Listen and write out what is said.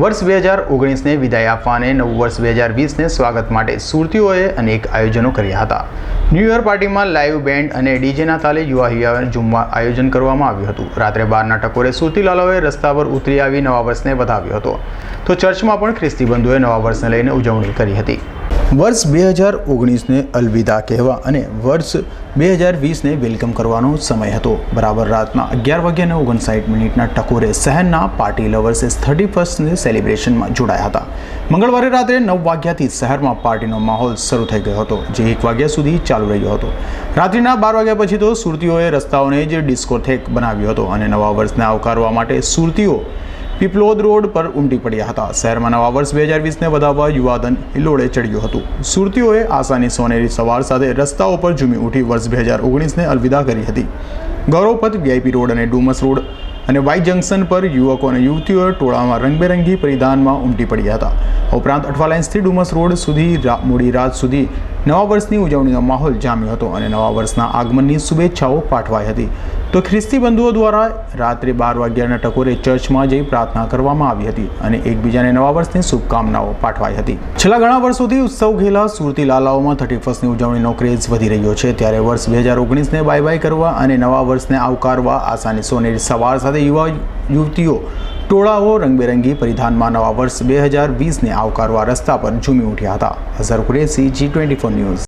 વર્ષ બે હજાર ઓગણીસને વિદાય આપવા અને નવું વર્ષ બે હજાર વીસને સ્વાગત માટે સુરતીઓએ અનેક આયોજનો કર્યા હતા. ન્યૂ યર પાર્ટીમાં લાઈવ બેન્ડ અને ડીજેના તાલે યુવા યુવા ઝુમવા આયોજન કરવામાં આવ્યું હતું. રાત્રે બારના ટકોરે સુરતીલાલોએ રસ્તા પર ઉતરી આવી નવા વર્ષને વધાવ્યો હતો. તો ચર્ચમાં પણ ખ્રિસ્તી બંધુએ નવા વર્ષને લઈને ઉજવણી કરી હતી. વર્ષ બે હજાર ઓગણીસને અલવિદા કહેવા અને વર્ષ બે હજાર વીસને વેલકમ કરવાનો સમય હતો. બરાબર રાતના અગિયાર વાગ્યાને ઓગણસાઠ મિનિટના ટકોરે શહેરના પાર્ટી લવર્સે થર્ટી ફર્સ્ટને સેલિબ્રેશનમાં જોડાયા હતા. મંગળવારે રાત્રે નવ વાગ્યાથી શહેરમાં પાર્ટીનો માહોલ શરૂ થઈ ગયો હતો, જે એક વાગ્યા સુધી ચાલુ રહ્યો હતો. રાત્રિના બાર વાગ્યા પછી તો સુરતીઓએ રસ્તાઓને જ ડિસ્કોથેક બનાવ્યો હતો અને નવા વર્ષને આવકારવા માટે સુરતીઓ પીપલોદ રોડ પર ઉમટી પડ્યા હતા. શહેરમાં નવા વર્ષ બે હજાર વીસને વધાવવા યુવાધન હિલોડે ચડ્યું હતું. સુરતીઓએ આસાની સોનેરી સવાર સાથે રસ્તાઓ પર ઝૂમી ઉઠી વર્ષ બે હજાર ઓગણીસને અલવિદા કરી હતી. ગૌરવપથ, વીઆઈપી રોડ અને ડુમસ રોડ અને વાઈ જંકશન પર યુવકો અને યુવતીઓએ ટોળામાં રંગબેરંગી પરિધાનમાં ઉમટી પડ્યા હતા. ઉપરાંત અઠવાલાઇન્સથી ડુમસ રોડ સુધી મોડી રાત સુધી નવા વર્ષની ઉજવણીનો માહોલ જામ્યો હતો અને નવા વર્ષના આગમનની શુભેચ્છાઓ પાઠવાઈ હતી. તો ખ્રિસ્તી બંધુઓ દ્વારા રાત્રે બાર વાગ્યાના ટકોરે ચર્ચમાં જઈ પ્રાર્થના કરવામાં આવી હતી અને એકબીજાને નવા વર્ષની શુભકામનાઓ પાઠવાઈ હતી. છેલ્લા ઘણા વર્ષોથી ઉત્સવ ઘેલા સુરતી લાલાઓમાં થર્ટી ફર્સ્ટની ઉજવણીનો ક્રેઝ વધી રહ્યો છે. ત્યારે વર્ષ બે હજાર ઓગણીસને બાય બાય કરવા અને નવા વર્ષને આવકારવા આસાની સોનેરી સવાર સાથે યુવા યુવતીઓ ટોળાઓ રંગબેરંગી પરિધાનમાં નવા વર્ષ બે હજાર વીસને આવકારવા રસ્તા પર ઝૂમી ઉઠ્યા હતા. Azhar Qureshi G twenty four news.